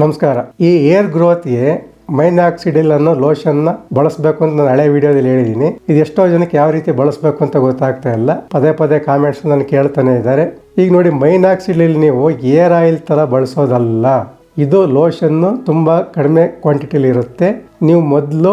ನಮಸ್ಕಾರ. ಈ ಏರ್ ಗ್ರೋತ್ಗೆ ಮೈನಾಕ್ಸಿಡಿಲ್ ಅನ್ನೋ ಲೋಷನ್ನ ಬಳಸಬೇಕು ಅಂತ ನಾನು ಹಳೆ ವಿಡಿಯೋದಲ್ಲಿ ಹೇಳಿದ್ದೀನಿ ಇದು ಎಷ್ಟೋ ಜನಕ್ಕೆ ಯಾವ ರೀತಿ ಬಳಸಬೇಕು ಅಂತ ಗೊತ್ತಾಗ್ತಾ ಇಲ್ಲ. ಪದೇ ಪದೇ ಕಾಮೆಂಟ್ಸ್ ನಾನು ಕೇಳ್ತಾನೆ ಇದ್ದಾರೆ. ಈಗ ನೋಡಿ ಮೈನಾಕ್ಸಿಡಿಲ್ ನೀವು ಏರ್ ಆಯಿಲ್ ಥರ ಬಳಸೋದಲ್ಲ. ಇದು ಲೋಷನ್ನು ತುಂಬ ಕಡಿಮೆ ಕ್ವಾಂಟಿಟಿಲಿ ಇರುತ್ತೆ. ನೀವು ಮೊದಲು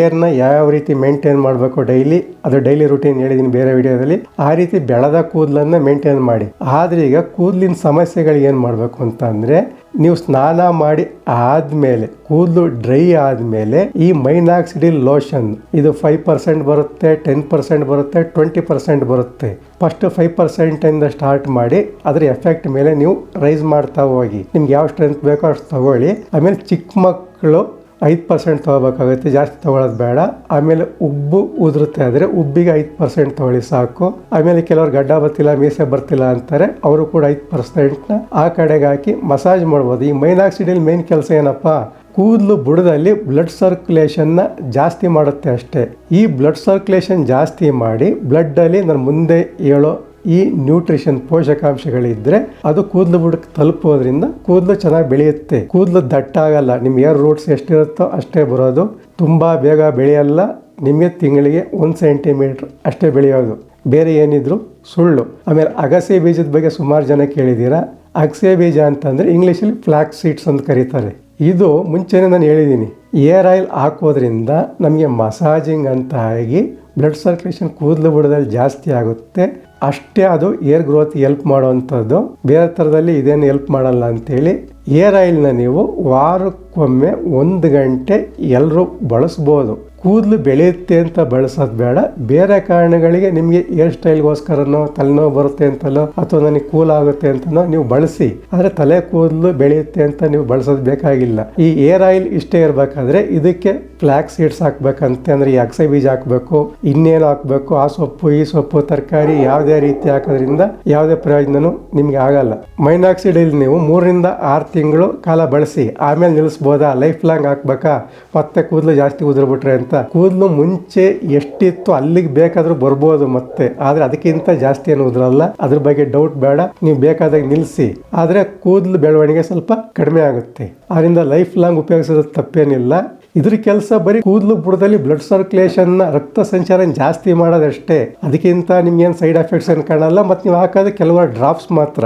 ಏರ್ನ ಯಾವ ರೀತಿ ಮೇಂಟೈನ್ ಮಾಡಬೇಕು ಡೈಲಿ ಅದು ಡೈಲಿ ರುಟೀನ್ ಹೇಳಿದ್ದೀನಿ ಬೇರೆ ವಿಡಿಯೋದಲ್ಲಿ. ಆ ರೀತಿ ಬೆಳೆದ ಕೂದಲನ್ನ ಮೇಂಟೈನ್ ಮಾಡಿ. ಆದರೆ ಈಗ ಕೂದಲಿನ ಸಮಸ್ಯೆಗಳು ಏನು ಮಾಡಬೇಕು ಅಂತ ಅಂದರೆ ನೀವು ಸ್ನಾನ ಮಾಡಿ ಆದಮೇಲೆ, ಕೂದಲು ಡ್ರೈ ಆದಮೇಲೆ ಈ ಮೈನಾಕ್ಸಿಡಿಲ್ ಲೋಷನ್, ಇದು ಫೈವ್ ಪರ್ಸೆಂಟ್ ಬರುತ್ತೆ ಟೆನ್ ಪರ್ಸೆಂಟ್ ಬರುತ್ತೆ ಟ್ವೆಂಟಿ ಪರ್ಸೆಂಟ್ ಬರುತ್ತೆ. ಫಸ್ಟ್ ಫೈವ್ ಪರ್ಸೆಂಟಿಂದ ಸ್ಟಾರ್ಟ್ ಮಾಡಿ ಅದರ ಎಫೆಕ್ಟ್ ಮೇಲೆ ನೀವು ರೈಸ್ ಮಾಡ್ತಾ ಹೋಗಿ. ನಿಮ್ಗೆ ಯಾವ ಸ್ಟ್ರೆಂತ್ ಬೇಕೋ ಅಷ್ಟು ತಗೊಳ್ಳಿ. ಆಮೇಲೆ ಚಿಕ್ಕ ಮಕ್ಕಳು ಐದು ಪರ್ಸೆಂಟ್ ತೊಗೋಬೇಕಾಗುತ್ತೆ, ಜಾಸ್ತಿ ತೊಗೊಳೋದು ಬೇಡ. ಆಮೇಲೆ ಉಬ್ಬು ಉದುರುತ್ತೆ ಆದರೆ ಉಬ್ಬಿಗೆ ಐದು ಪರ್ಸೆಂಟ್ ತೊಗೊಳ್ಳಿ ಸಾಕು. ಆಮೇಲೆ ಕೆಲವರು ಗಡ್ಡ ಬರ್ತಿಲ್ಲ, ಮೀಸೆ ಬರ್ತಿಲ್ಲ ಅಂತಾರೆ, ಅವರು ಕೂಡ ಐದು ಪರ್ಸೆಂಟ್ನ ಆ ಕಡೆಗೆ ಹಾಕಿ ಮಸಾಜ್ ಮಾಡ್ಬೋದು. ಈ ಮೈನಾಕ್ಸಿಡಿಲ್ ಮೇನ್ ಕೆಲಸ ಏನಪ್ಪ, ಕೂದಲು ಬುಡದಲ್ಲಿ ಬ್ಲಡ್ ಸರ್ಕ್ಯುಲೇಷನ್ನ ಜಾಸ್ತಿ ಮಾಡುತ್ತೆ ಅಷ್ಟೇ. ಈ ಬ್ಲಡ್ ಸರ್ಕ್ಯುಲೇಷನ್ ಜಾಸ್ತಿ ಮಾಡಿ ಬ್ಲಡ್ಡಲ್ಲಿ ನಾನು ಮುಂದೆ ಹೇಳೋ ಈ ನ್ಯೂಟ್ರಿಷನ್ ಪೋಷಕಾಂಶಗಳಿದ್ರೆ ಅದು ಕೂದಲು ಬುಡಕ್ಕೆ ತಲುಪೋದ್ರಿಂದ ಕೂದಲು ಚೆನ್ನಾಗಿ ಬೆಳೆಯುತ್ತೆ. ಕೂದಲು ದಟ್ಟಾಗಲ್ಲ. ನಿಮ್ಗೆ ಏರ್ ರೂಟ್ಸ್ ಎಷ್ಟಿರುತ್ತೋ ಅಷ್ಟೇ ಬರೋದು. ತುಂಬ ಬೇಗ ಬೆಳೆಯಲ್ಲ. ನಿಮಗೆ ತಿಂಗಳಿಗೆ ಒಂದು ಸೆಂಟಿಮೀಟ್ರ್ ಅಷ್ಟೇ ಬೆಳೆಯೋದು. ಬೇರೆ ಏನಿದ್ರು ಸುಳ್ಳು. ಆಮೇಲೆ ಅಗಸೆ ಬೀಜದ ಬಗ್ಗೆ ಸುಮಾರು ಜನ ಕೇಳಿದ್ದೀರಾ ಅಗಸೆ ಬೀಜ ಅಂತಂದರೆ ಇಂಗ್ಲೀಷಲ್ಲಿ ಫ್ಲಾಕ್ ಸೀಡ್ಸ್ ಅಂತ ಕರೀತಾರೆ. ಇದು ಮುಂಚೆನೇ ನಾನು ಹೇಳಿದ್ದೀನಿ ಏರ್ ಆಯಿಲ್ ಹಾಕೋದ್ರಿಂದ ನಮಗೆ ಮಸಾಜಿಂಗ್ ಅಂತ ಆಗಿ ಬ್ಲಡ್ ಸರ್ಕ್ಯುಲೇಷನ್ ಕೂದಲು ಬುಡದಲ್ಲಿ ಜಾಸ್ತಿ ಆಗುತ್ತೆ. ಅಷ್ಟೇ ಅದು ಏರ್ ಗ್ರೋತ್ ಹೆಲ್ಪ್ ಮಾಡುವಂಥದ್ದು. ಬೇರೆ ಥರದಲ್ಲಿ ಇದೇನು ಹೆಲ್ಪ್ ಮಾಡಲ್ಲ ಅಂತೇಳಿ ಏರ್ ಆಯಿಲ್ನ ನೀವು ವಾರಕ್ಕೊಮ್ಮೆ ಒಂದು ಗಂಟೆ ಎಲ್ಲರೂ ಬಳಸ್ಬೋದು. ಕೂದಲು ಬೆಳೆಯುತ್ತೆ ಅಂತ ಬಳಸೋದು ಬೇಡ. ಬೇರೆ ಕಾರಣಗಳಿಗೆ ನಿಮಗೆ ಏರ್ ಸ್ಟೈಲ್ಗೋಸ್ಕರನೋ ತಲೆನೋವು ಬರುತ್ತೆ ಅಂತಲೋ, ಅಥವಾ ನನಗೆ ಕೂಲ್ ಆಗುತ್ತೆ ಅಂತನೋ ನೀವು ಬಳಸಿ. ಆದರೆ ತಲೆ ಕೂದಲು ಬೆಳೆಯುತ್ತೆ ಅಂತ ನೀವು ಬಳಸೋದು ಬೇಕಾಗಿಲ್ಲ. ಈ ಏರ್ ಆಯಿಲ್ ಇಷ್ಟೇ ಇರಬೇಕಾದ್ರೆ ಇದಕ್ಕೆ ಫ್ಲಾಕ್ ಸೀಡ್ಸ್ ಹಾಕ್ಬೇಕಂತೆ. ಅಂದರೆ ಈ ಅಗಸೆ ಬೀಜ ಹಾಕಬೇಕು, ಇನ್ನೇನು ಹಾಕಬೇಕು, ಆ ಸೊಪ್ಪು, ಈ ಸೊಪ್ಪು, ತರಕಾರಿ ಯಾವುದೇ ರೀತಿ ಹಾಕೋದ್ರಿಂದ ಯಾವುದೇ ಪ್ರಯೋಜನನೂ ನಿಮಗೆ ಆಗಲ್ಲ. ಮೈನಾಕ್ಸಿಡಿಲ್ ನೀವು ಮೂರರಿಂದ ಆರು ತಿಂಗಳು ಕಾಲ ಬಳಸಿ, ಆಮೇಲೆ ನಿಲ್ಲಿಸ್ಬೋದಾ? ಲೈಫ್ ಲಾಂಗ್ ಹಾಕ್ಬೇಕಾ? ಮತ್ತೆ ಕೂದಲು ಜಾಸ್ತಿ ಉದುರ್ಬಿಟ್ರೆ ಅಂತ. ಕೂದಲು ಮುಂಚೆ ಎಷ್ಟಿತ್ತು, ಅಲ್ಲಿಗೆ ಬೇಕಾದ್ರೂ ಬರ್ಬೋದು ಮತ್ತೆ. ಆದ್ರೆ ಅದಕ್ಕಿಂತ ಜಾಸ್ತಿ ಏನು ಉದ್ರಲ್ಲ ಅದ್ರ ಬಗ್ಗೆ ಡೌಟ್ ಬೇಡ. ನೀವು ಬೇಕಾದಾಗ ನಿಲ್ಲಿಸಿ ಆದ್ರೆ ಕೂದಲು ಬೆಳವಣಿಗೆ ಸ್ವಲ್ಪ ಕಡಿಮೆ ಆಗುತ್ತೆ. ಅದರಿಂದ ಲೈಫ್ ಲಾಂಗ್ ಉಪಯೋಗಿಸೋದು ತಪ್ಪೇನಿಲ್ಲ. ಇದ್ರ ಕೆಲಸ ಬರೀ ಕೂದಲು ಬುಡದಲ್ಲಿ ಬ್ಲಡ್ ಸರ್ಕ್ಯುಲೇಷನ್ ರಕ್ತ ಸಂಚಾರ ಜಾಸ್ತಿ ಮಾಡೋದಷ್ಟೇ. ಅದಕ್ಕಿಂತ ನಿಮ್ಗೇನು ಸೈಡ್ ಎಫೆಕ್ಟ್ಸ್ ಏನು ಕಾಣಲ್ಲ, ಮತ್ತು ನೀವು ಹಾಕೋದು ಕೆಲವರು ಡ್ರಾಪ್ಸ್ ಮಾತ್ರ.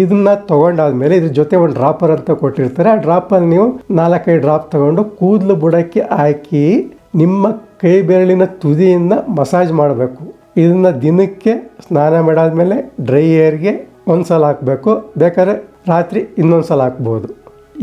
ಇದನ್ನ ತಗೊಂಡಾದ್ಮೇಲೆ ಇದ್ರ ಜೊತೆ ಒಂದು ಡ್ರಾಪರ್ ಅಂತ ಕೊಟ್ಟಿರ್ತಾರೆ. ಆ ಡ್ರಾಪಲ್ಲಿ ನೀವು ನಾಲ್ಕೈದು ಡ್ರಾಪ್ ತಗೊಂಡು ಕೂದಲು ಬುಡಕ್ಕೆ ಹಾಕಿ ನಿಮ್ಮ ಕೈ ಬೆರಳಿನ ತುದಿಯಿಂದ ಮಸಾಜ್ ಮಾಡಬೇಕು. ಇದನ್ನು ದಿನಕ್ಕೆ ಸ್ನಾನ ಮಾಡಾದ್ಮೇಲೆ ಡ್ರೈ ಏರ್ಗೆ ಒಂದು ಸಲ ಹಾಕಬೇಕು. ಬೇಕಾದ್ರೆ ರಾತ್ರಿ ಇನ್ನೊಂದು ಸಲ ಹಾಕ್ಬೋದು.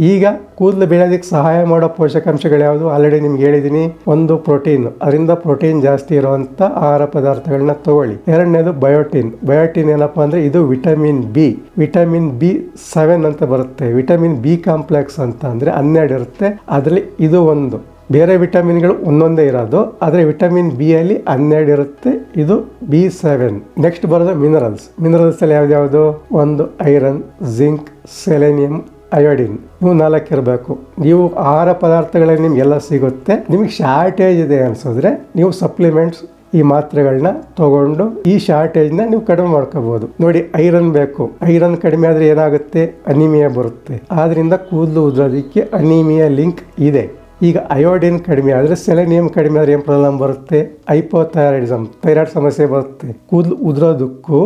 ಈಗ ಕೂದಲು ಬೆಳೆಯೋದಕ್ಕೆ ಸಹಾಯ ಮಾಡೋ ಪೋಷಕಾಂಶಗಳು ಯಾವುದು? ಆಲ್ರೆಡಿ ನಿಮ್ಗೆ ಹೇಳಿದ್ದೀನಿ. ಒಂದು ಪ್ರೋಟೀನ್. ಅದರಿಂದ ಪ್ರೋಟೀನ್ ಜಾಸ್ತಿ ಇರುವಂಥ ಆಹಾರ ಪದಾರ್ಥಗಳನ್ನ ತಗೊಳ್ಳಿ. ಎರಡನೇದು ಬಯೋಟಿನ್. ಬಯೋಟಿನ್ ಏನಪ್ಪ ಅಂದರೆ ಇದು vitamin B. Vitamin B seven ಅಂತ ಬರುತ್ತೆ. ವಿಟಮಿನ್ ಬಿ ಕಾಂಪ್ಲೆಕ್ಸ್ ಅಂತ ಅಂದರೆ ಹನ್ನೆರಡು ಇರುತ್ತೆ. ಅದರಲ್ಲಿ ಇದು ಒಂದು. ಬೇರೆ ವಿಟಮಿನ್ಗಳು ಒಂದೊಂದೇ ಇರೋದು, ಆದರೆ ವಿಟಮಿನ್ ಬಿ ಅಲ್ಲಿ ಹನ್ನೆರಡು ಇರುತ್ತೆ. ಇದು ಬಿ ಸೆವೆನ್. ನೆಕ್ಸ್ಟ್ ಬರೋದು ಮಿನರಲ್ಸ್ ಮಿನರಲ್ಸ್ ಅಲ್ಲಿ ಯಾವ್ದ್ಯಾವುದು ಒಂದು ಐರನ್, ಜಿಂಕ್, ಸೆಲೆನಿಯಂ, ಅಯೋಡಿನ್. ಇವು ನಾಲ್ಕು ಇರಬೇಕು. ನೀವು ಆಹಾರ ಪದಾರ್ಥಗಳಲ್ಲಿ ನಿಮ್ಗೆಲ್ಲ ಸಿಗುತ್ತೆ. ನಿಮಗೆ ಶಾರ್ಟೇಜ್ ಇದೆ ಅನ್ಸಿದ್ರೆ ನೀವು ಸಪ್ಲಿಮೆಂಟ್ಸ್ ಈ ಮಾತ್ರೆಗಳನ್ನ ತಗೊಂಡು ಈ ಶಾರ್ಟೇಜ್ನ ನೀವು ಕಡಿಮೆ ಮಾಡ್ಕೋಬಹುದು ನೋಡಿ, ಐರನ್ ಬೇಕು. ಐರನ್ ಕಡಿಮೆ ಆದರೆ ಏನಾಗುತ್ತೆ? ಅನಿಮಿಯಾ ಬರುತ್ತೆ. ಆದ್ರಿಂದ ಕೂದಲು ಉದ್ರೋದಕ್ಕೆ ಅನಿಮಿಯಾ ಲಿಂಕ್ ಇದೆ. ಈಗ ಅಯೋಡಿನ್ ಕಡಿಮೆ ಆದರೆ ಸೆಲೆನಿಯಂ ಕಡಿಮೆ ಆದರೆ ಏನು ಪ್ರಾಬ್ಲಮ್ ಬರುತ್ತೆ? ಐಪೋಥೈರಾಯ್ಡಿಸಮ್ ಥೈರಾಯ್ಡ್ ಸಮಸ್ಯೆ ಬರುತ್ತೆ. ಕೂದಲು ಉದುರೋದಕ್ಕೂ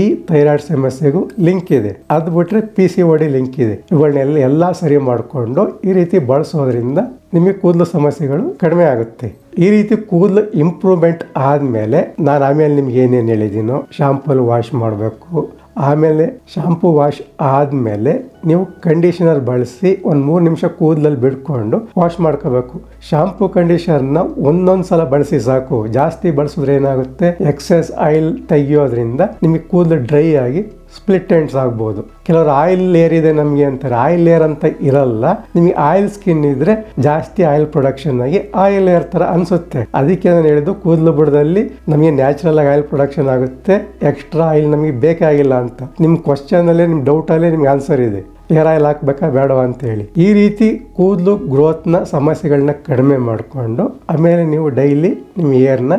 ಈ ಥೈರಾಯ್ಡ್ ಸಮಸ್ಯೆಗೂ ಲಿಂಕ್ ಇದೆ. ಅದು ಬಿಟ್ಟರೆ ಪಿ ಸಿ ಡಿ ಲಿಂಕ್ ಇದೆ. ಇವುಗಳನ್ನೆಲ್ಲ ಎಲ್ಲ ಸರಿ ಮಾಡಿಕೊಂಡು ಈ ರೀತಿ ಬಳಸೋದ್ರಿಂದ ನಿಮಗೆ ಕೂದಲು ಸಮಸ್ಯೆಗಳು ಕಡಿಮೆ ಆಗುತ್ತೆ. ಈ ರೀತಿ ಕೂದಲು ಇಂಪ್ರೂವ್ಮೆಂಟ್ ಆದಮೇಲೆ ನಾನು ಆಮೇಲೆ ನಿಮ್ಗೆ ಏನೇನು ಹೇಳಿದ್ದೀನೋ ಶಾಂಪೂಲ್ ವಾಶ್ ಮಾಡಬೇಕು ಆಮೇಲೆ ಶಾಂಪೂ ವಾಶ್ ಆದಮೇಲೆ ನೀವು ಕಂಡೀಷನರ್ ಬಳಸಿ ಒಂದು ಮೂರು ನಿಮಿಷ ಕೂದಲಲ್ಲಿ ಬಿಡ್ಕೊಂಡು ವಾಶ್ ಮಾಡ್ಕೋಬೇಕು. ಶಾಂಪೂ ಕಂಡೀಷನರ್ನ ಒಂದೊಂದು ಸಲ ಬಳಸಿ ಸಾಕು. ಜಾಸ್ತಿ ಬಳಸಿದ್ರೆ ಏನಾಗುತ್ತೆ? ಎಕ್ಸೆಸ್ ಆಯಿಲ್ ತೆಗಿಯೋದ್ರಿಂದ ನಿಮಗೆ ಕೂದಲು ಡ್ರೈ ಆಗಿ ಸ್ಪ್ಲಿಟ್ ಎಂಡ್ಸ್ ಆಗ್ಬೋದು. ಕೆಲವರು ಆಯಿಲ್ ಲೇಯರ್ ಇದೆ ನಮಗೆ ಅಂತಾರೆ ಆಯಿಲ್ ಲೇಯರ್ ಅಂತ ಇರಲ್ಲ. ನಿಮಗೆ ಆಯಿಲ್ ಸ್ಕಿನ್ ಇದ್ರೆ ಜಾಸ್ತಿ ಆಯಿಲ್ ಪ್ರೊಡಕ್ಷನ್ ಆಗಿ ಆಯಿಲ್ ಲೇಯರ್ ತರ ಅನ್ಸುತ್ತೆ. ಅದಕ್ಕೆ ನಾನು ಹೇಳಿದ್ದು ಕೂದಲು ಬುಡದಲ್ಲಿ ನಮಗೆ ನ್ಯಾಚುರಲ್ ಆಗಿ ಆಯಿಲ್ ಪ್ರೊಡಕ್ಷನ್ ಆಗುತ್ತೆ. ಎಕ್ಸ್ಟ್ರಾ ಆಯಿಲ್ ನಮಗೆ ಬೇಕಾಗಿಲ್ಲ ಅಂತ. ನಿಮ್ಮ ಕ್ವಶನ್ ಅಲ್ಲೇ ನಿಮ್ಮ ಡೌಟ್ ಅಲ್ಲೇ ನಿಮ್ಗೆ ಆನ್ಸರ್ ಇದೆ. ಹೇರ್ ಆಯಿಲ್ ಹಾಕ್ಬೇಕಾ ಬೇಡವಾ ಅಂತ ಹೇಳಿ. ಈ ರೀತಿ ಕೂದಲು ಗ್ರೋತ್ನ ಸಮಸ್ಯೆಗಳನ್ನ ಕಡಿಮೆ ಮಾಡಿಕೊಂಡು, ಆಮೇಲೆ ನೀವು ಡೈಲಿ ನಿಮ್ಮ ಏರ್ನ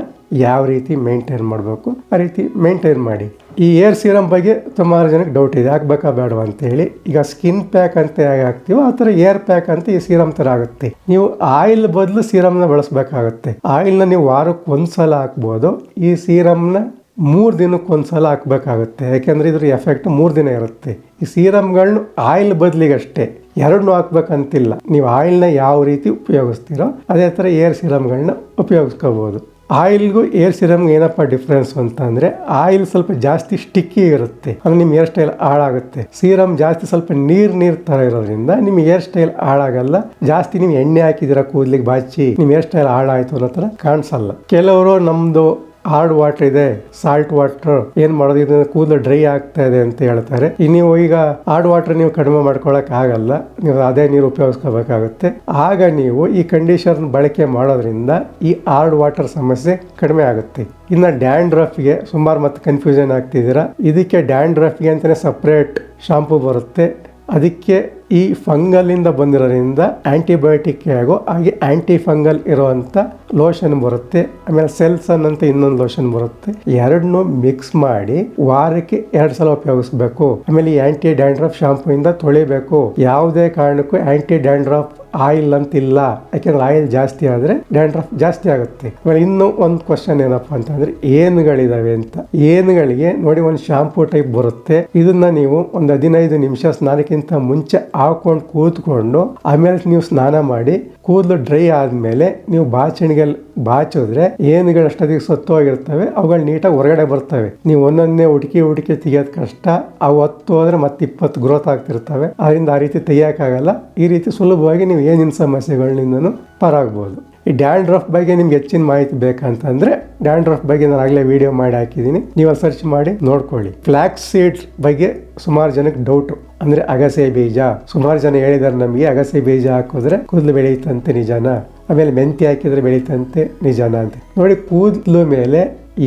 ಯಾವ ರೀತಿ ಮೇಂಟೈನ್ ಮಾಡಬೇಕು, ಆ ರೀತಿ ಮೇಂಟೈನ್ ಮಾಡಿ. ಈ ಏರ್ ಸೀರಮ್ ಬಗ್ಗೆ ಸುಮಾರು ಜನಕ್ಕೆ ಡೌಟ್ ಇದೆ. ಹಾಕ್ಬೇಕಾ ಅಂತ ಹೇಳಿ ಈಗ ಸ್ಕಿನ್ ಪ್ಯಾಕ್ ಅಂತ ಹೇಗೆ ಹಾಕ್ತೀವೋ ಆ ಥರ ಏರ್ ಪ್ಯಾಕ್ ಅಂತ ಈ ಸೀರಮ್ ಥರ ಆಗುತ್ತೆ. ನೀವು ಆಯಿಲ್ ಬದಲು ಸೀರಮ್ನ ಬಳಸಬೇಕಾಗುತ್ತೆ. ಆಯಿಲ್ನ ನೀವು ವಾರಕ್ಕೆ ಒಂದ್ಸಲ ಹಾಕ್ಬೋದು. ಈ ಸೀರಮ್ನ ಮೂರು ದಿನಕ್ಕೆ ಒಂದ್ಸಲ ಹಾಕ್ಬೇಕಾಗುತ್ತೆ. ಯಾಕೆಂದರೆ ಇದ್ರ ಎಫೆಕ್ಟ್ ಮೂರು ದಿನ ಇರುತ್ತೆ. ಈ ಸೀರಮ್ಗಳನ್ನ ಆಯಿಲ್ ಬದಲಿಗೆ ಅಷ್ಟೇ. ಎರಡನ್ನೂ ಹಾಕ್ಬೇಕಂತಿಲ್ಲ. ನೀವು ಆಯಿಲ್ನ ಯಾವ ರೀತಿ ಉಪಯೋಗಿಸ್ತೀರೋ ಅದೇ ಥರ ಏರ್ ಸೀರಮ್ಗಳನ್ನ ಉಪಯೋಗಿಸ್ಕೋಬೋದು. ಆಯಿಲ್ಗೂ ಏರ್ ಸಿರಮ್ಗೆ ಏನಪ್ಪ ಡಿಫ್ರೆನ್ಸ್ ಅಂತ ಅಂದ್ರೆ ಆಯಿಲ್ ಸ್ವಲ್ಪ ಜಾಸ್ತಿ ಸ್ಟಿಕ್ಕಿ ಇರುತ್ತೆ. ಅಂದರೆ ನಿಮ್ಮ ಹೇರ್ ಸ್ಟೈಲ್ ಹಾಳಾಗುತ್ತೆ. ಸೀರಮ್ ಜಾಸ್ತಿ ಸ್ವಲ್ಪ ನೀರ್ ನೀರ್ ಥರ ಇರೋದ್ರಿಂದ ನಿಮ್ಮ ಹೇರ್ ಸ್ಟೈಲ್ ಹಾಳಾಗಲ್ಲ. ಜಾಸ್ತಿ ನೀವು ಎಣ್ಣೆ ಹಾಕಿದಿರ ಕೂದಲಿಗೆ ಬಾಚಿ, ನಿಮ್ಮ ಹೇರ್ ಸ್ಟೈಲ್ ಹಾಳಾಯಿತು ಅನ್ನೋ ಥರ ಕಾಣಿಸಲ್ಲ. ಕೆಲವರು ನಮ್ದು ಹಾರ್ಡ್ ವಾಟರ್ ಇದೆ ಸಾಲ್ಟ್ ವಾಟರ್ ಏನ್ ಮಾಡೋದು? ಇದನ್ನ ಕೂದಲು ಡ್ರೈ ಆಗ್ತಾ ಇದೆ ಅಂತ ಹೇಳ್ತಾರೆ. ನೀವು ಈಗ ಹಾರ್ಡ್ ವಾಟರ್ ನೀವು ಕಡಿಮೆ ಮಾಡ್ಕೊಳಕ್ ಆಗಲ್ಲ. ನೀವು ಅದೇ ನೀರು ಉಪಯೋಗಿಸ್ಕೋಬೇಕಾಗುತ್ತೆ. ಆಗ ನೀವು ಈ ಕಂಡೀಷನ್ ಬಳಕೆ ಮಾಡೋದ್ರಿಂದ ಈ ಹಾರ್ಡ್ ವಾಟರ್ ಸಮಸ್ಯೆ ಕಡಿಮೆ ಆಗುತ್ತೆ. ಇನ್ನು ಡ್ಯಾಂಡ್ರಫ್ಗೆ ಸುಮಾರು ಮತ್ತೆ ಕನ್ಫ್ಯೂಷನ್ ಆಗ್ತಿದ್ದೀರಾ? ಇದಕ್ಕೆ ಡ್ಯಾಂಡ್ರಫ್ಗೆ ಅಂತಲೇ ಸಪ್ರೇಟ್ ಶಾಂಪೂ ಬರುತ್ತೆ. ಅದಕ್ಕೆ ಈ ಫಂಗಲಿಂದ ಬಂದಿರೋದ್ರಿಂದ ಆ್ಯಂಟಿಬಯೋಟಿಕ್ ಆಗೋ ಹಾಗೆ ಆಂಟಿ ಫಂಗಲ್ ಇರುವಂತ ಲೋಷನ್ ಬರುತ್ತೆ. ಆಮೇಲೆ ಸೆಲ್ಸನ್ ಅಂತ ಇನ್ನೊಂದು ಲೋಷನ್ ಬರುತ್ತೆ. ಎರಡನ್ನೂ ಮಿಕ್ಸ್ ಮಾಡಿ ವಾರಕ್ಕೆ ಎರಡು ಸಲ ಉಪಯೋಗಿಸ್ಬೇಕು. ಆಮೇಲೆ ಈ ಆಂಟಿ ಡ್ಯಾಂಡ್ರಫ್ ಶಾಂಪೂ ಇಂದ ತೊಳಿಬೇಕು. ಯಾವುದೇ ಕಾರಣಕ್ಕೂ ಆಂಟಿ ಡ್ಯಾಂಡ್ರಫ್ ಆಯಿಲ್ ಅಂತ ಇಲ್ಲ ಯಾಕೆಂದ್ರೆ ಆಯಿಲ್ ಜಾಸ್ತಿ ಆದ್ರೆ ಡ್ಯಾಂಡ್ರಫ್ ಜಾಸ್ತಿ ಆಗುತ್ತೆ. ಆಮೇಲೆ ಇನ್ನು ಒಂದು ಕ್ವಶನ್ ಏನಪ್ಪಾ ಅಂತಂದ್ರೆ, ಏನುಗಳಿದಾವೆ ಅಂತ. ಏನುಗಳಿಗೆ ನೋಡಿ ಒಂದು ಶಾಂಪೂ ಟೈಪ್ ಬರುತ್ತೆ. ಇದನ್ನ ನೀವು ಒಂದು ಹದಿನೈದು ನಿಮಿಷ ಸ್ನಾನಕ್ಕಿಂತ ಮುಂಚೆ ಹಾಕೊಂಡು ಕೂತ್ಕೊಂಡು, ಆಮೇಲೆ ನೀವು ಸ್ನಾನ ಮಾಡಿ ಕೂದಲು ಡ್ರೈ ಆದಮೇಲೆ ನೀವು ಬಾಚಣಿಗೆ ಬಾಚಿದ್ರೆ ಏನುಗಳು ಅಷ್ಟೊತ್ತಿಗೆ ಸತ್ತೋಗಿರ್ತವೆ, ಅವುಗಳು ನೀಟಾಗಿ ಹೊರಗಡೆ ಬರ್ತವೆ. ನೀವು ಒಂದೊಂದೇ ಹುಡುಕಿ ಹುಡುಕಿ ತೆಗಿಯೋದು ಕಷ್ಟ, ಅವು ಹತ್ತು ಹೋದ್ರೆ ಮತ್ತೆ ಇಪ್ಪತ್ತು ಗ್ರೋತ್ ಆಗ್ತಿರ್ತವೆ. ಅದರಿಂದ ಆ ರೀತಿ ತೆಗಿಯೋಕ್ಕಾಗಲ್ಲ ಈ ರೀತಿ ಸುಲಭವಾಗಿ ನೀವು ಏನಿನ ಸಮಸ್ಯೆಗಳಿಂದನೂ ಪಾರಾಗ್ಬೋದು. ಈ ಡ್ಯಾಂಡ್ರಫ್ ಬಗ್ಗೆ ನಿಮ್ಗೆ ಹೆಚ್ಚಿನ ಮಾಹಿತಿ ಬೇಕಂತಂದ್ರೆ ಡ್ಯಾಂಡ್ರಫ್ ಬಗ್ಗೆ ನಾನು ಆಗಲೇ ವಿಡಿಯೋ ಮಾಡಿ ಹಾಕಿದ್ದೀನಿ. ನೀವು ಸರ್ಚ್ ಮಾಡಿ ನೋಡ್ಕೊಳ್ಳಿ. ಫ್ಲಾಕ್ಸ್ ಸೀಡ್ಸ್ ಬಗ್ಗೆ ಸುಮಾರು ಜನಕ್ಕೆ ಡೌಟ್ ಅಂದ್ರೆ ಅಗಸೆ ಬೀಜ. ಸುಮಾರು ಜನ ಹೇಳಿದಾರೆ ನಮಗೆ, ಅಗಸೆ ಬೀಜ ಹಾಕಿದ್ರೆ ಕೂದಲು ಬೆಳೆಯುತ್ತಂತೆ ನಿಜಾನ? ಆಮೇಲೆ ಮೆಂತಿ ಹಾಕಿದ್ರೆ ಬೆಳೀತಂತೆ ನಿಜಾನ ಅಂತ. ನೋಡಿ, ಕೂದಲು ಮೇಲೆ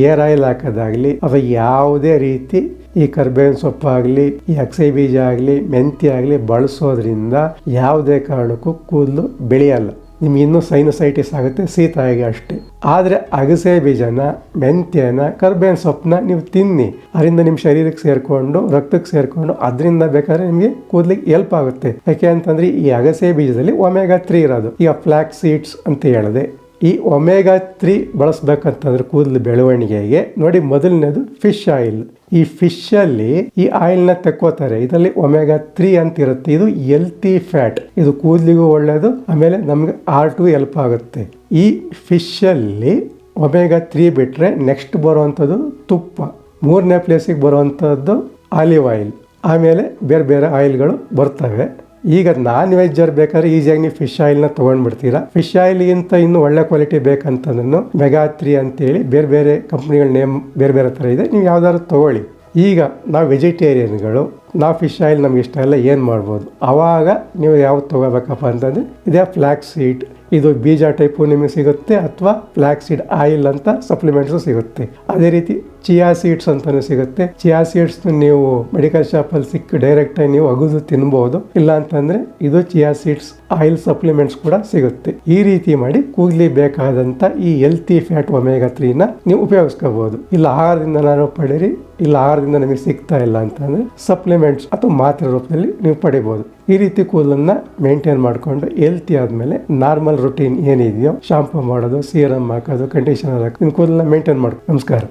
ಏರ್ ಆಯಿಲ್ ಹಾಕೋದಾಗ್ಲಿ, ಅಥವಾ ಯಾವುದೇ ರೀತಿ ಈ ಕರ್ಬೇವಿನ ಸೊಪ್ಪಾಗಲಿ ಈ ಅಕ್ಸೆ ಬೀಜ ಆಗಲಿ ಮೆಂತಿ ಆಗಲಿ ಬಳಸೋದ್ರಿಂದ ಯಾವುದೇ ಕಾರಣಕ್ಕೂ ಕೂದಲು ಬೆಳೆಯಲ್ಲ. ನಿಮ್ಗೆ ಇನ್ನೂ ಸೈನಸೈಟಿಸ್ ಆಗುತ್ತೆ ಸೀತಾಯಿಗೆ ಅಷ್ಟೇ. ಆದರೆ ಅಗಸೆ ಬೀಜನ, ಮೆಂತ್ಯನ, ಕರ್ಬೇವಿನ ಸೊಪ್ಪನ್ನ ನೀವು ತಿನ್ನಿ. ಅದರಿಂದ ನಿಮ್ಮ ಶರೀರಕ್ಕೆ ಸೇರಿಕೊಂಡು, ರಕ್ತಕ್ಕೆ ಸೇರಿಕೊಂಡು, ಅದರಿಂದ ಬೇಕಾದ್ರೆ ನಿಮಗೆ ಕೂದಲಿಗೆ ಹೆಲ್ಪ್ ಆಗುತ್ತೆ. ಯಾಕೆ ಅಂತಂದ್ರೆ ಈ ಅಗಸೆ ಬೀಜದಲ್ಲಿ ಒಮೆಗಾ ತ್ರೀ ಇರೋದು. ಈಗ ಫ್ಲ್ಯಾಕ್ ಸೀಡ್ಸ್ ಅಂತ ಹೇಳಿದೆ ಈ ಒಮೆಗಾ ತ್ರೀ ಬಳಸ್ಬೇಕಂತಂದ್ರೆ ಕೂದಲು ಬೆಳವಣಿಗೆಗೆ. ನೋಡಿ ಮೊದಲನೇದು ಫಿಶ್ ಆಯಿಲ್. ಈ ಫಿಶ್ ಅಲ್ಲಿ ಈ ಆಯಿಲ್ನ ತೆಕ್ಕೋತಾರೆ. ಇದರಲ್ಲಿ ಒಮೆಗಾ ತ್ರೀ ಅಂತ ಇರುತ್ತೆ. ಇದು ಎಲ್ತಿ ಫ್ಯಾಟ್. ಇದು ಕೂದಲಿಗೂ ಒಳ್ಳೆಯದು ಆಮೇಲೆ ನಮ್ಗೆ ಆರ್ಟು ಹೆಲ್ಪ್ ಆಗುತ್ತೆ. ಈ ಫಿಶ್ ಅಲ್ಲಿ ಒಮೆಗಾ ತ್ರೀ ಬಿಟ್ರೆ ನೆಕ್ಸ್ಟ್ ಬರುವಂಥದ್ದು ತುಪ್ಪ. ಮೂರನೇ ಪ್ಲೇಸಿಗೆ ಬರುವಂಥದ್ದು ಆಲಿವ್ ಆಯಿಲ್. ಆಮೇಲೆ ಬೇರೆ ಬೇರೆ ಆಯಿಲ್ಗಳು ಬರ್ತವೆ. ಈಗ ನಾನ್ ವೆಜ್ಜರ್ ಬೇಕಾದ್ರೆ ಈಸಿಯಾಗಿ ನೀವು ಫಿಶ್ ಆಯಿಲ್ನ ತೊಗೊಂಡ್ಬಿಡ್ತೀರಾ. ಫಿಶ್ ಆಯಿಲ್ಗಿಂತ ಇನ್ನು ಒಳ್ಳೆ ಕ್ವಾಲಿಟಿ ಬೇಕಂತಂದ್ರೂ ಮೆಗಾ ತ್ರೀ ಅಂತೇಳಿ ಬೇರೆ ಬೇರೆ ಕಂಪ್ನಿಗಳ ನೇಮ್ ಬೇರೆ ಬೇರೆ ಥರ ಇದೆ. ನೀವು ಯಾವ್ದಾದ್ರು ತಗೊಳ್ಳಿ. ಈಗ ನಾವು ವೆಜಿಟೇರಿಯನ್ಗಳು ನಾವು ಫಿಶ್ ಆಯಿಲ್ ನಮ್ಗೆ ಇಷ್ಟ ಇಲ್ಲ, ಏನು ಮಾಡ್ಬೋದು? ಆವಾಗ ನೀವು ಯಾವ್ದು ತೊಗೋಬೇಕಪ್ಪ ಅಂತಂದರೆ, ಇದೇ ಫ್ಲ್ಯಾಕ್ ಸೀಡ್ ಇದು ಬೀಜ ಟೈಪು ನಿಮಗೆ ಸಿಗುತ್ತೆ ಅಥವಾ ಫ್ಲ್ಯಾಕ್ ಸೀಡ್ ಆಯಿಲ್ ಅಂತ ಸಪ್ಲಿಮೆಂಟ್ಸು ಸಿಗುತ್ತೆ. ಅದೇ ರೀತಿ ಚಿಯಾ ಸೀಡ್ಸ್ ಅಂತಲೂ ಸಿಗುತ್ತೆ. ಚಿಯಾ ಸೀಡ್ಸ್ ನೀವು ಮೆಡಿಕಲ್ ಶಾಪಲ್ಲಿ ಸಿಕ್ಕಿ ಡೈರೆಕ್ಟಾಗಿ ನೀವು ಅಗುದು ತಿನ್ಬೋದು. ಇಲ್ಲ ಅಂತಂದ್ರೆ ಇದು ಚಿಯಾ ಸೀಡ್ಸ್ ಆಯಿಲ್ ಸಪ್ಲಿಮೆಂಟ್ಸ್ ಕೂಡ ಸಿಗುತ್ತೆ. ಈ ರೀತಿ ಮಾಡಿ ಕೂದಲಿ ಬೇಕಾದಂತ ಈ ಹೆಲ್ತಿ ಫ್ಯಾಟ್ ಒಮೆಗಾ ತ್ರೀನ ನೀವು ಉಪಯೋಗಿಸ್ಕೋಬಹುದು ಇಲ್ಲ ಆಹಾರದಿಂದ ನಾನು ಪಡೀರಿ, ಇಲ್ಲ ಆಹಾರದಿಂದ ನಮಗೆ ಸಿಗ್ತಾ ಇಲ್ಲ ಅಂತಂದ್ರೆ ಸಪ್ಲಿಮೆಂಟ್ಸ್ ಅಥವಾ ಮಾತ್ರೆ ರೂಪದಲ್ಲಿ ನೀವು ಪಡಿಬಹುದು ಈ ರೀತಿ ಕೂದಲನ್ನ ಮೇಂಟೈನ್ ಮಾಡಿಕೊಂಡು ಹೆಲ್ತಿ ಆದ್ಮೇಲೆ ನಾರ್ಮಲ್ ರುಟೀನ್ ಏನಿದೆಯೋ ಶಾಂಪೂ ಮಾಡೋದು ಸೀರಮ್ ಹಾಕೋದು ಕಂಡೀಷನರ್ ಹಾಕೋದು ನಿಮ್ಮ ಕೂದಲನ್ನ ಮೇಂಟೈನ್ ಮಾಡ್ಕೊ ನಮಸ್ಕಾರ.